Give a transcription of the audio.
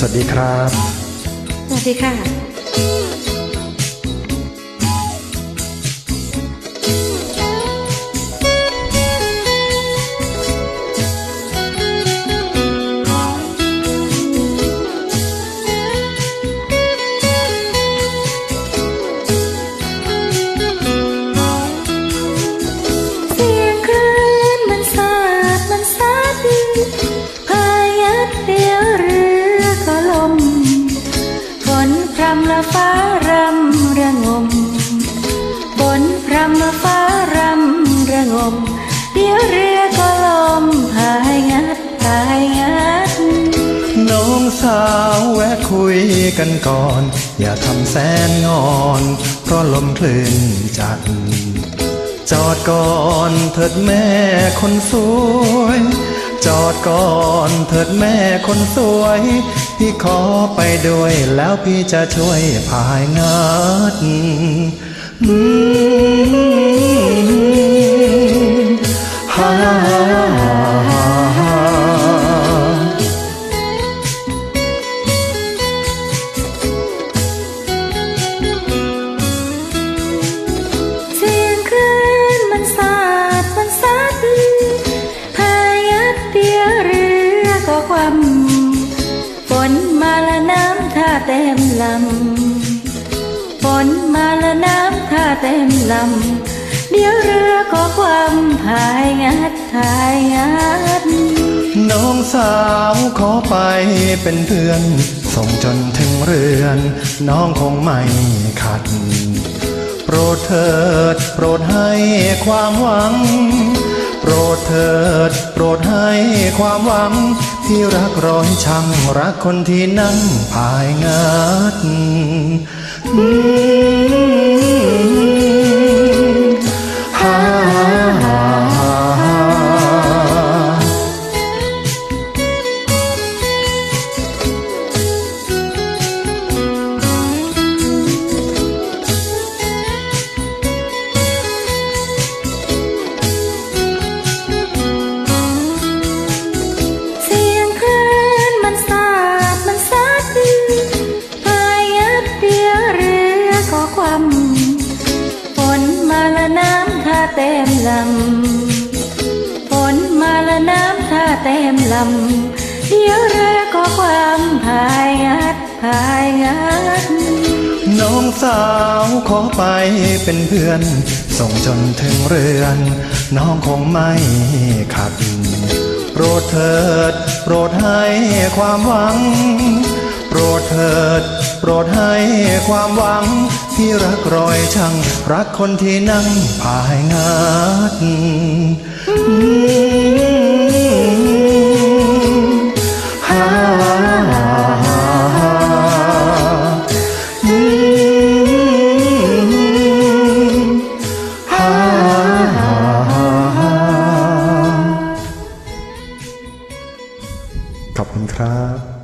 สวัสดีครับ สวัสดีค่ะำละฟ้ารำระงมฝนพรำละฟ้ารำระงม เดี๋ยวเรือก็ลมพายงัดพายงัด น้องสาวแวะคุยกันก่อน อย่าทำแสนงอนเพราะลมคลื่นจัด จอดก่อนเถิดแม่คนสวย จอดก่อนเถิดแม่คนสวย พี่ขอไปด้วยแล้วพี่จะช่วยพายงาดอื เต็มลำฝนมาละน้ำท่าเต็มลำเดี๋ยวเรือก็ความพายงัดพายงัดน้องสาวขอไปเป็นเพื่อน ส่งจนถึงเรือน น้องคงไม่ขัด โปรดเถิดโปรดให้ความหวัง รดเถิด โปรดให้ความหวัง ที่รักร้อยชังรักคนที่นั่งพายงัด ต็มลำฝนมาละน้ำท่าเต็มลำเดี๋ยวเรือก็ความพายงัดพายงัดน้องสาวขอไปเป็นเพื่อน ส่งจนถึงเรือน น้องคงไม่ขัดโปรดเถิดโปรดให้ความหวัง โปรดเถิด โปรดให้ความหวัง ที่รักรอยช่างรักคนที่นั่งภายงานฮ่าขอบคุณครับ